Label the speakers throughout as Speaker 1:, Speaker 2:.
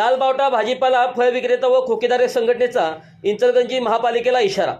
Speaker 1: लाल बावटा भाजीपाला फळ विक्रेता व खोकेदार संघटनेचा इंचलगंजी महापालिकेला इशारा.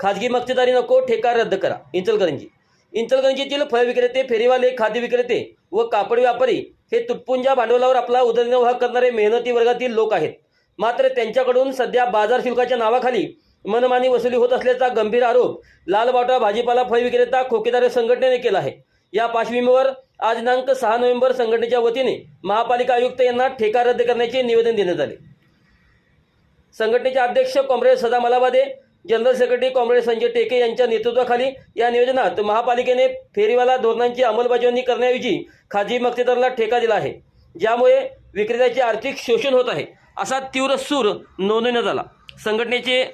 Speaker 1: खाजगी मक्तेदारी नको ठेका रद्द करा. इंचलकरंजी. इंचलगंजीतील फळ विक्रेते फेरीवाले खाद्य विक्रेते व कापड व्यापारी हे तुटपुंजा भांडवलावर आपला उदरनिर्वाह करणारे मेहनती वर्गातील लोक आहेत. मात्र त्यांच्याकडून सध्या बाजार शुल्काच्या नावाखाली मनमानी वसुली होत असल्याचा गंभीर आरोप लालबावटा भाजीपाला फळ विक्रेता खोकेदार संघटनेने केला आहे. या पार्श्वभूमीवर आज दिनांक सहा नोव्हेंबर संघटनेच्या वतीने महापालिका आयुक्त यांना ठेका रद्द करण्याचे निवेदन देण्यात आले. संघटनेचे अध्यक्ष comrade Sada Malabade general secretary comrade Sanjay Teke यांच्या नेतृत्वाखाली या नियोजनात महापालिकेने फेरीवाला धोरणांची अंमलबजावणी करण्याऐवजी खाजगी मक्तेदाराला ठेका दिला आहे. ज्यामुळे विक्रेत्याचे आर्थिक शोषण होत आहे असा तीव्र सूर नोंदवण्यात आला. संघटनेचे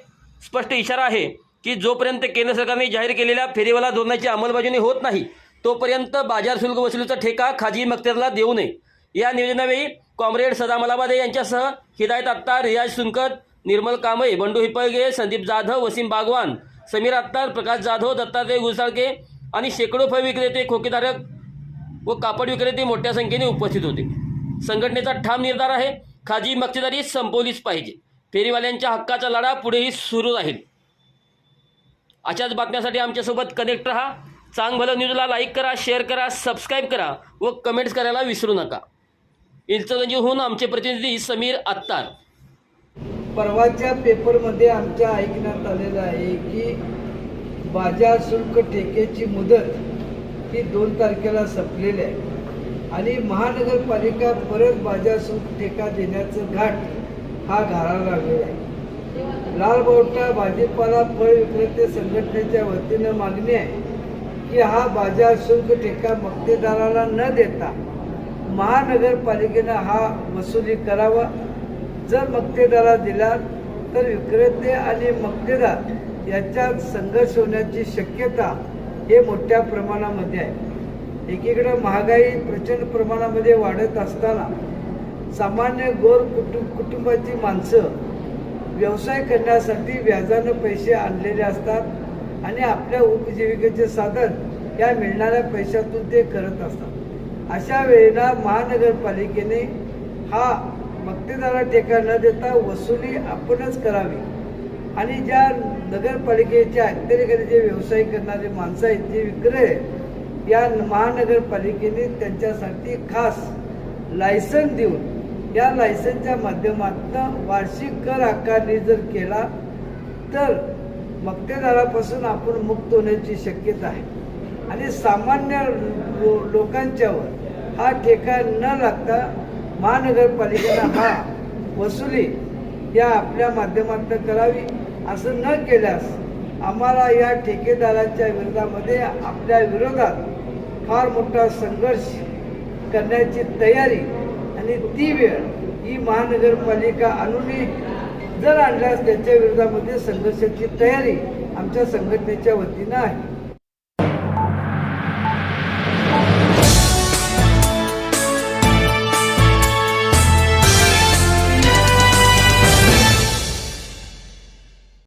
Speaker 1: स्पष्ट इशारा आहे की जोपर्यंत केंद्र सरकारने जाहीर केलेल्या फेरीवाला धोरणाची अंमलबजावणी होत नाही तोपर्यंत बाजार शुल्क वसुलीचा ठेका खाजगी मक्तेदाराला देऊ नये. या निवेदनावेळी कॉम्रेड सदाम मलाबादे यांच्यासह हिदायत अत्तार रियाज सुनकत निर्मल कांबळे बंडू हिपळगे संदीप जाधव वसीम बागवान समीर अत्तार प्रकाश जाधव दत्तात्रय गुसाळके आणि शेकडो फळ विक्रेते खोकेधारक व कापड विक्रेते मोठ्या संख्येने उपस्थित होते. संघटनेचा ठाम निर्धार आहे खाजगी मक्तेदारी संपवलीच पाहिजे. फेरीवाल्यांच्या हक्काचा लढा पुढेही सुरू राहील. अशाच बातम्यासाठी आमच्यासोबत कनेक्ट राहा. चांग भलं न्यूजला लाईक करा शेअर करा सबस्क्राईब करा व कमेंट्स करायला विसरू नका. इल्चगंजीहून आमचे प्रतिनिधी समीर अत्तार.
Speaker 2: परवाच्या पेपरमध्ये आमच्या ऐकण्यात आलेलं आहे की बाजार शुल्क ठेकेची मुदत ही दोन तारखेला संपलेली आहे. आणि महानगरपालिका परत बाजार शुल्क ठेका देण्याचं घाट हा घालायला लागलेला आहे. लाल बावटा भाजीपाला फळ विक्रेते संघटनेच्या वतीनं मागणी आहे. की हा बाजार शुल्क ठेका मक्तेदाराला न देता महानगरपालिकेनं हा वसुली करावा. जर मक्तेदारा दिला तर विक्रेते आणि मक्तेदार याच्यात संघर्ष होण्याची शक्यता हे मोठ्या प्रमाणामध्ये आहे. एकीकडे महागाई प्रचंड प्रमाणामध्ये वाढत असताना सामान्य गोर कुटुंब कुटुंबाची माणसं व्यवसाय करण्यासाठी व्याजानं पैसे आणलेले असतात. आणि आपल्या उपजीविकेचे साधन या मिळणाऱ्या पैशातून ते करत असतात. अशा वेळेला महानगरपालिकेने हा मक्तेदारा टेका न देता वसुली आपणच करावी. आणि ज्या नगरपालिकेच्या अखत्यारीखाली जे व्यवसाय करणारे माणसं आहेत जे विक्रय या महानगरपालिकेने त्यांच्यासाठी खास लायसन देऊन या लायसनच्या माध्यमातून वार्षिक कर आकारणी जर केला तर मक्तेदारापासून आपण मुक्त होण्याची शक्यता आहे. आणि सामान्य लो लोकांच्यावर हा ठेका न लागता महानगरपालिकेनं हा वसुली या आपल्या माध्यमातून करावी असं न केल्यास आम्हाला या ठेकेदाराच्या विरोधामध्ये आपल्या विरोधात फार मोठा संघर्ष करण्याची तयारी आणि ती वेळ ही महानगरपालिका अनुनी जर आणल्यास त्याच्या विरोधामध्ये संघर्षाची तयारी आमच्या संघटनेच्या वतीनं आहे.